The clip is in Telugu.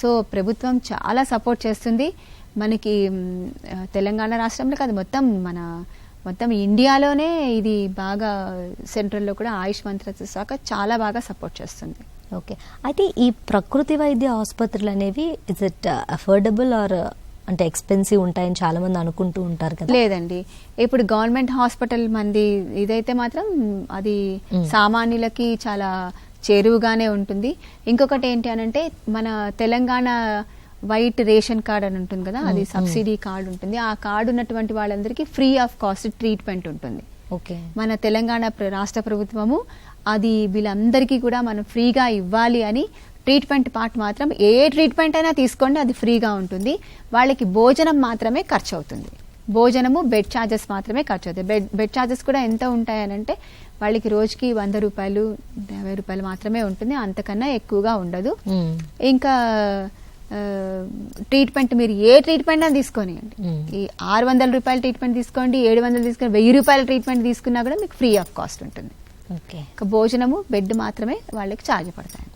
సో ప్రభుత్వం చాలా సపోర్ట్ చేస్తుంది. మనకి తెలంగాణ రాష్ట్రంలో కాదు మొత్తం మన మొత్తం ఇండియాలోనే ఇది బాగా సెంట్రల్లో కూడా ఆయుష్ మంత్రిత్వ శాఖ చాలా బాగా సపోర్ట్ చేస్తుంది. ఓకే. అయితే ఈ ప్రకృతి వైద్య ఆసుపత్రులు అనేవి ఇస్ ఇట్ అఫోర్డబుల్ ఆర్ అంటే ఎక్స్పెన్సివ్ ఉంటాయని చాలా మంది అనుకుంటూ ఉంటారు కదా? లేదండి. ఇప్పుడు గవర్నమెంట్ హాస్పిటల్ మంది ఇదైతే మాత్రం అది. సామాన్యులకి చాలా చేరువుగానే ఉంటుంది. ఇంకొకటి ఏంటి అనంటే మన తెలంగాణ వైట్ రేషన్ కార్డ్ అని ఉంటుంది కదా అది. సబ్సిడీ కార్డు ఉంటుంది. ఆ కార్డు ఉన్నటువంటి వాళ్ళందరికీ ఫ్రీ ఆఫ్ కాస్ట్ ట్రీట్మెంట్ ఉంటుంది. ఓకే. మన తెలంగాణ రాష్ట్ర ప్రభుత్వము అది వీళ్ళందరికీ కూడా మనం ఫ్రీగా ఇవ్వాలి అని ట్రీట్మెంట్ పార్ట్ మాత్రం ఏ ట్రీట్మెంట్ అయినా తీసుకోండి అది ఫ్రీగా ఉంటుంది. వాళ్ళకి భోజనం మాత్రమే ఖర్చు అవుతుంది భోజనము బెడ్ ఛార్జెస్ మాత్రమే ఖర్చు అవుతాయి బెడ్ బెడ్ ఛార్జెస్ కూడా ఎంత ఉంటాయనంటే వాళ్ళకి రోజుకి వంద రూపాయలు యాభై రూపాయలు మాత్రమే ఉంటుంది. అంతకన్నా ఎక్కువగా ఉండదు. ఇంకా ట్రీట్మెంట్ మీరు ఏ ట్రీట్మెంట్ అయినా తీసుకోనియండి. ఈ ఆరు వందల రూపాయల ట్రీట్మెంట్ తీసుకోండి ఏడు వందలు తీసుకోండి వెయ్యి రూపాయల ట్రీట్మెంట్ తీసుకున్నా కూడా మీకు ఫ్రీ ఆఫ్ కాస్ట్ ఉంటుంది. భోజనము బెడ్ మాత్రమే వాళ్ళకి ఛార్జ్ పడతాయి.